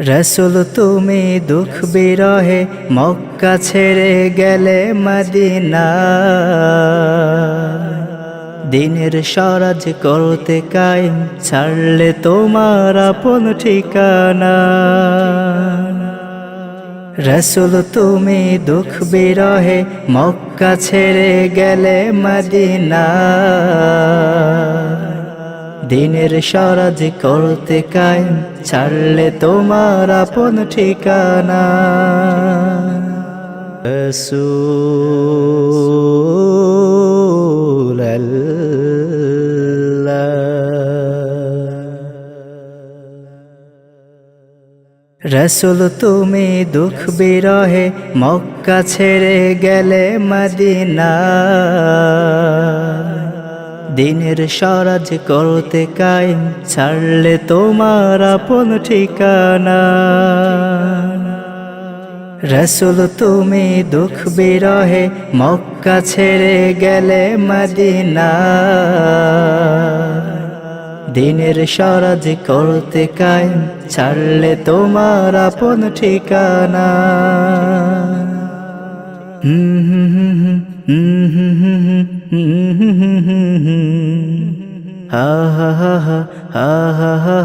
রসুল তুমি দুঃখ বিরহে মক্কা ছেড়ে গেলে মদিনা। দিনের সরাজ করতে কায়েম ছাড়লে তোমার আপন ঠিকানা। রসুল তুমি দুঃখ বিরহে মক্কা ছেড়ে গেলে মদিনা। দিনের সরাজ করতে কায়েম ছাড়লে তোমার আপন ঠিকানা। রসূল রসুল তুমি দুঃখ বিরহে মক্কা ছেড়ে গেলে মদিনা দিনের সরাজ করতে কায়েম, ছাড়লে তোমার আপন ঠিকানা। রসুল তুমি দুঃখ বিরহে মক্কা ছেড়ে গেলে মদিনা। দিনের সরাজ করতে কায়েম, ছাড়লে তোমার আপন ঠিকানা। হা হা হা হা হা হা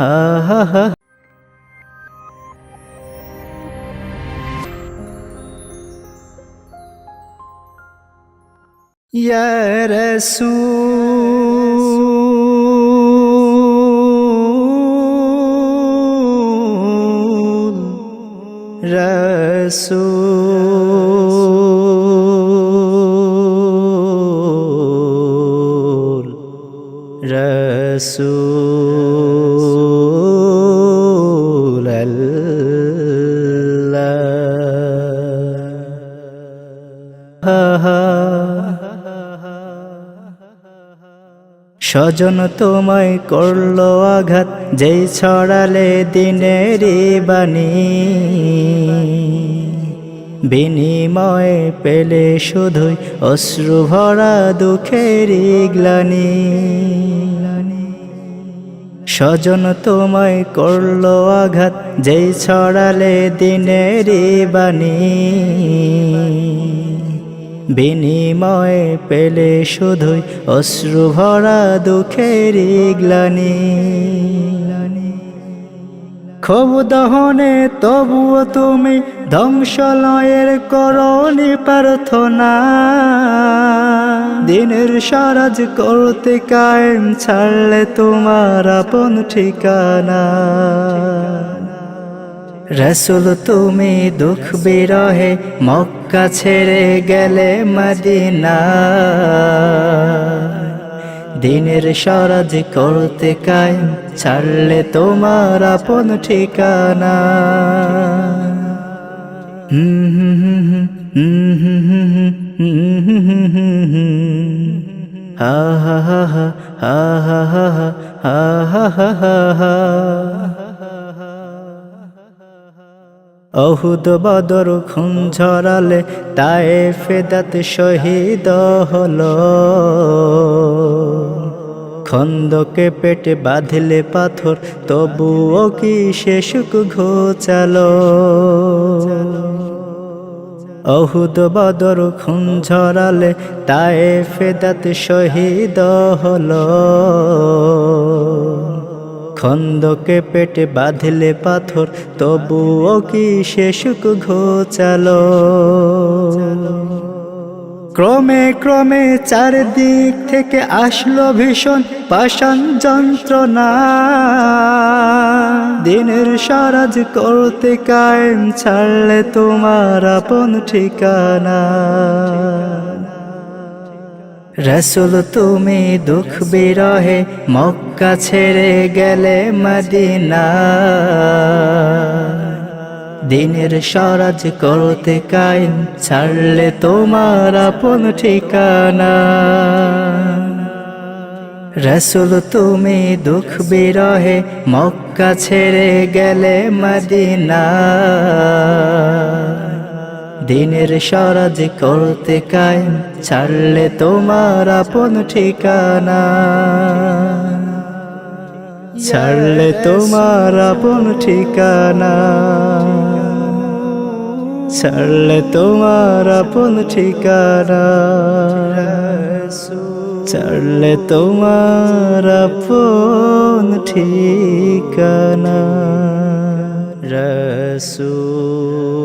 হা হা হা يا رسول رسول رسول الله স্বজন তোমায় করলো আঘাত যেই ছড়ালে দিনেরই বাণী বিনিময়ে পেলে শুধুই অশ্রু ভরা দুঃখেরই গ্লানি স্বজন তোমায় করল আঘাত, যেই ছড়ালে দিনের বাণী। বিনিময় পেলে শুধুই অশ্রু ভরা দুঃখের গ্লানি। ক্ষোভ দহনে তবুও তুমি ধ্বংসলয়ের করণি প্রার্থনা। দিনের সারাজ করতে কায়েম ছাড়লে তোমার আপন ঠিকানা। রসুল, তুমি দুঃখ বিরহে মক্কা ছেড়ে গেলে মদিনা। দিনের সরাজ করতে কায়েম ছাড়লে তোমার আপন ঠিকানা। অহুদ বদর খুন ঝরালে তায়ে ফেদাত শহীদ হল। খন্দকে পেটে বাঁধলে পাথর, তবুও কি শেষুক ঘোচালো? অহুদ বদর খুন ঝরালে তায়ে ফেদাত শহীদ হলো। খন্দকে পেটে বাঁধলে পাথর, তবুও কি শেষুক ঘোচালো? ক্রমে ক্রমে চারদিক থেকে আসলো ভীষণ পাষাণ যন্ত্রণা। দিনের সারাজ করতে কায়েম ছাড়লে তোমার আপন ঠিকানা। রসুল তুমি দুঃখ বিরহে মক্কা ছেড়ে গেলে মদিনা। দিনের সরাজ করতে কাইন ছাড়লে তোমার আপন ঠিকানা। রসুল তুমি দুঃখ বিরহে, মক্কা ছেড়ে গেলে মদিনা। দিনের সরাজ করতে কায়েম, ছাড়লে তোমার আপন ঠিকানা। ছাড়লে তোমার আপন ঠিকানা। ছাড়লে তোমার আপন ঠিকানা। ছাড়লে তোমার আপন ঠিকানা। রসূল।